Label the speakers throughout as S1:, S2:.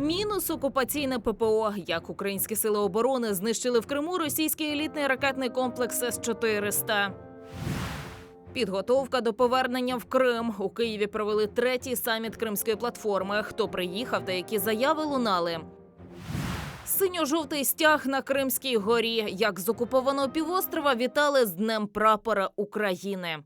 S1: Мінус окупаційне ППО. Як українські сили оборони знищили в Криму російський елітний ракетний комплекс С-400. Підготовка до повернення в Крим. У Києві провели третій саміт Кримської платформи. Хто приїхав та які заяви лунали. Синьо-жовтий стяг на Кримській горі. Як з окупованого півострова вітали з Днем прапора України.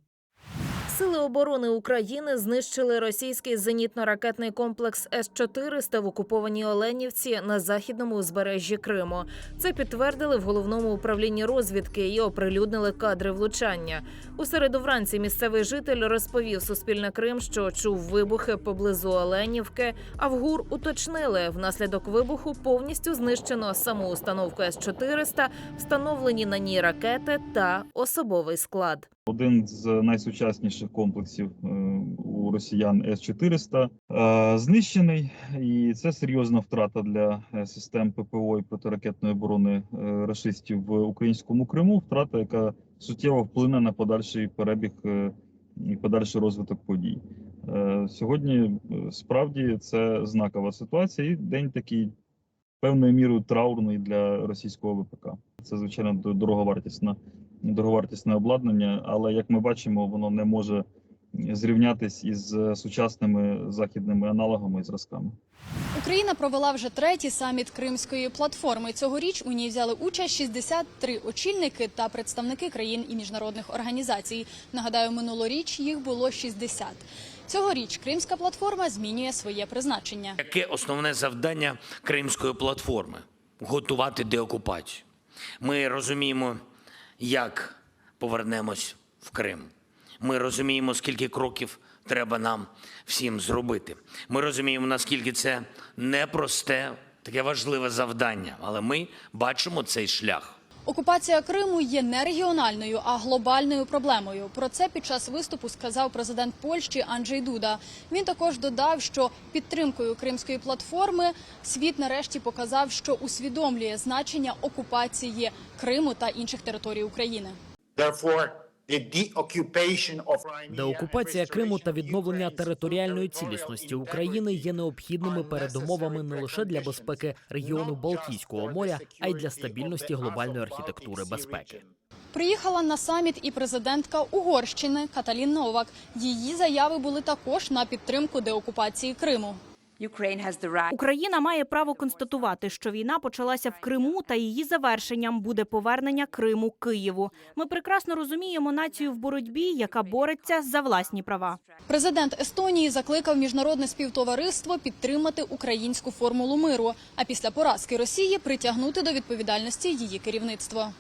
S1: Сили оборони України знищили російський зенітно-ракетний комплекс С-400 в окупованій Оленівці на західному узбережжі Криму. Це підтвердили в головному управлінні розвідки і оприлюднили кадри влучання. У середу вранці місцевий житель розповів Суспільне Крим, що чув вибухи поблизу Оленівки. А в ГУР уточнили, внаслідок вибуху повністю знищено саму установку С-400, встановлені на ній ракети та особовий склад.
S2: Один з найсучасніших комплексів е, у росіян С-400 е, знищений, і це серйозна втрата для е, систем ППО і протиракетної оборони рашистів в українському Криму. Втрата, яка суттєво вплине на подальший перебіг і подальший розвиток подій. Сьогодні справді це знакова ситуація, і день такий певною мірою траурний для російського ВПК. Це звичайно дороговартісна дороговартісне обладнання, але як ми бачимо, воно не може зрівнятись із е, сучасними західними аналогами і зразками.
S3: Україна провела вже третій саміт Кримської платформи. Цьогоріч у ній взяли участь 63 очільники та представники країн і міжнародних організацій. Нагадаю, минулоріч їх було 60. Цьогоріч Кримська платформа змінює своє призначення.
S4: Яке основне завдання Кримської платформи готувати деокупацію. Ми розуміємо, як повернемось в Крим. Ми розуміємо, скільки кроків треба нам всім зробити. Ми розуміємо, наскільки це непросте, таке важливе завдання, але ми бачимо цей шлях.
S3: Окупація Криму є не регіональною, а глобальною проблемою. Про це під час виступу сказав президент Польщі Анджей Дуда. Він також додав, що підтримкою кримської платформи світ нарешті показав, що усвідомлює значення окупації Криму та інших територій України.
S5: Therefore, the deoccupation of Crimea
S6: Деокупація Криму та відновлення територіальної цілісності України є необхідними передумовами не лише для безпеки регіону Балтійського моря, а й для стабільності глобальної архітектури безпеки.
S3: Приїхала на саміт і президентка Угорщини Каталін Новак. Її заяви були також на підтримку деокупації Криму.
S7: Ukraine has
S8: Україна має право констатувати, що війна почалася в Криму, та її завершенням буде повернення Криму Києву. Ми прекрасно розуміємо націю в боротьбі, яка бореться за власні права.
S3: Президент Естонії закликав міжнародне співтовариство підтримати українську формулу миру, а після поразки Росії притягнути до відповідальності її керівництво.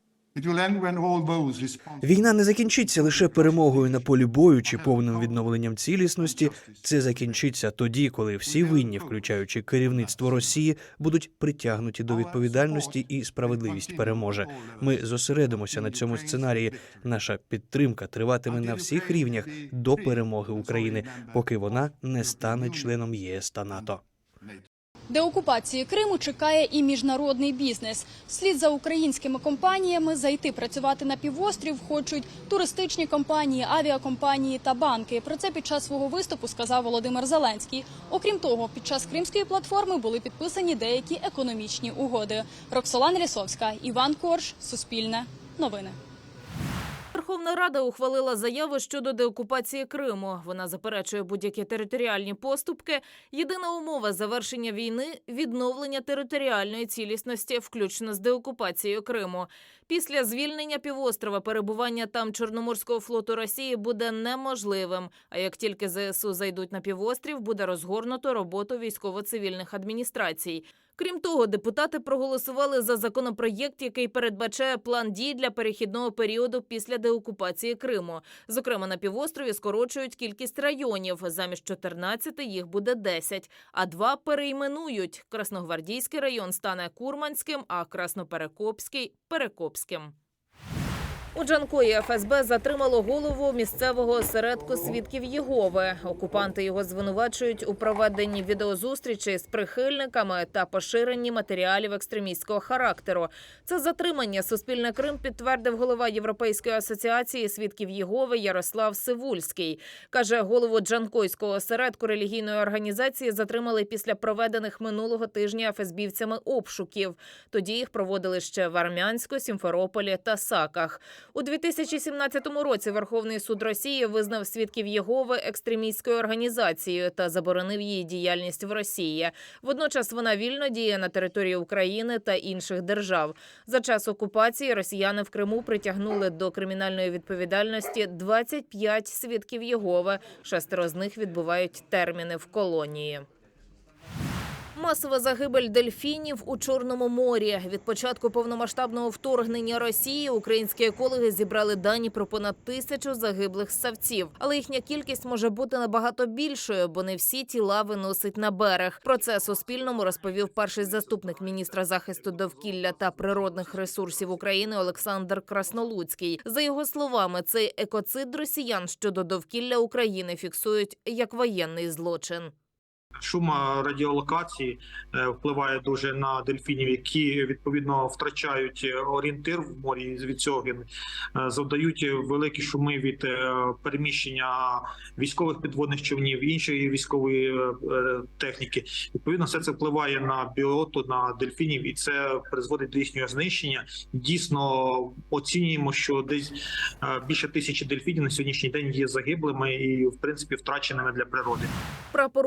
S9: Війна не закінчиться лише перемогою на полі бою чи повним відновленням цілісності. Це закінчиться тоді, коли всі винні, включаючи керівництво Росії, будуть притягнуті до відповідальності і справедливість переможе. Ми зосередимося на цьому сценарії. Наша підтримка триватиме на всіх рівнях до перемоги України, поки вона не стане членом ЄС та НАТО.
S3: Деокупації Криму чекає і міжнародний бізнес. Слід за українськими компаніями зайти працювати на півострів хочуть туристичні компанії, авіакомпанії та банки. Про це під час свого виступу сказав Володимир Зеленський. Окрім того, під час кримської платформи були підписані деякі економічні угоди. Роксолана Лісовська, Іван Корж, Суспільне, Новини.
S1: Верховна Рада ухвалила заяву щодо деокупації Криму. Вона заперечує будь-які територіальні поступки. Єдина умова завершення війни відновлення територіальної цілісності, включно з деокупацією Криму. Після звільнення півострова перебування там Чорноморського флоту Росії буде неможливим. А як тільки ЗСУ зайдуть на півострів, буде розгорнуто роботу військово-цивільних адміністрацій. Крім того, депутати проголосували за законопроєкт, який передбачає план дій для перехідного періоду після деокупації Криму. Зокрема, на півострові скорочують кількість районів. Замість 14 їх буде 10, а два перейменують. Красногвардійський район стане Курманським, а Красноперекопський Перекопським. У Джанкої ФСБ затримало голову місцевого осередку свідків Єгови. Окупанти його звинувачують у проведенні відеозустрічей з прихильниками та поширенні матеріалів екстремістського характеру. Це затримання Суспільне Крим підтвердив голова Європейської асоціації свідків Єгови Ярослав Сивульський. Каже, голову Джанкойського осередку релігійної організації затримали після проведених минулого тижня ФСБівцями обшуків. Тоді їх проводили ще в Армянську, Сімферополі та Саках. У 2017 році Верховний суд Росії визнав свідків Єгови екстремістською організацією та заборонив її діяльність в Росії. Водночас вона вільно діє на території України та інших держав. За час окупації росіяни в Криму притягнули до кримінальної відповідальності 25 свідків Єгови. Шестеро з них відбувають терміни в колонії. Масова загибель дельфінів у Чорному морі. Від початку повномасштабного вторгнення Росії українські екологи зібрали дані про понад тисячу загиблих ссавців. Але їхня кількість може бути набагато більшою, бо не всі тіла виносить на берег. Про це Суспільному розповів перший заступник міністра захисту довкілля та природних ресурсів України Олександр Краснолуцький. За його словами, цей екоцид росіян щодо довкілля України фіксують як воєнний злочин.
S7: Шум е, радіолокації е, впливає дуже на дельфінів, які відповідно втрачають е, орієнтир в морі. Від цього е, завдають великі шуми від переміщення військових підводних човнів, іншої військової техніки. Відповідно, все це впливає на біоту, на дельфінів, і це призводить до їхнього знищення. Дійсно оцінюємо, що десь більше тисячі дельфінів на сьогоднішній день є загиблими і, в принципі, втраченими для природи.
S1: Прапор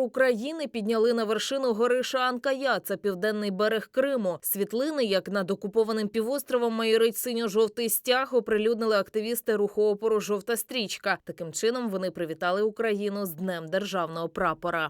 S1: України підняли на вершину гори Шаанкая. Це південний берег Криму. Світлини, як над окупованим півостровом майорить синьо-жовтий стяг, оприлюднили активісти руху опору Жовта стрічка. Таким чином вони привітали Україну з Днем державного прапора.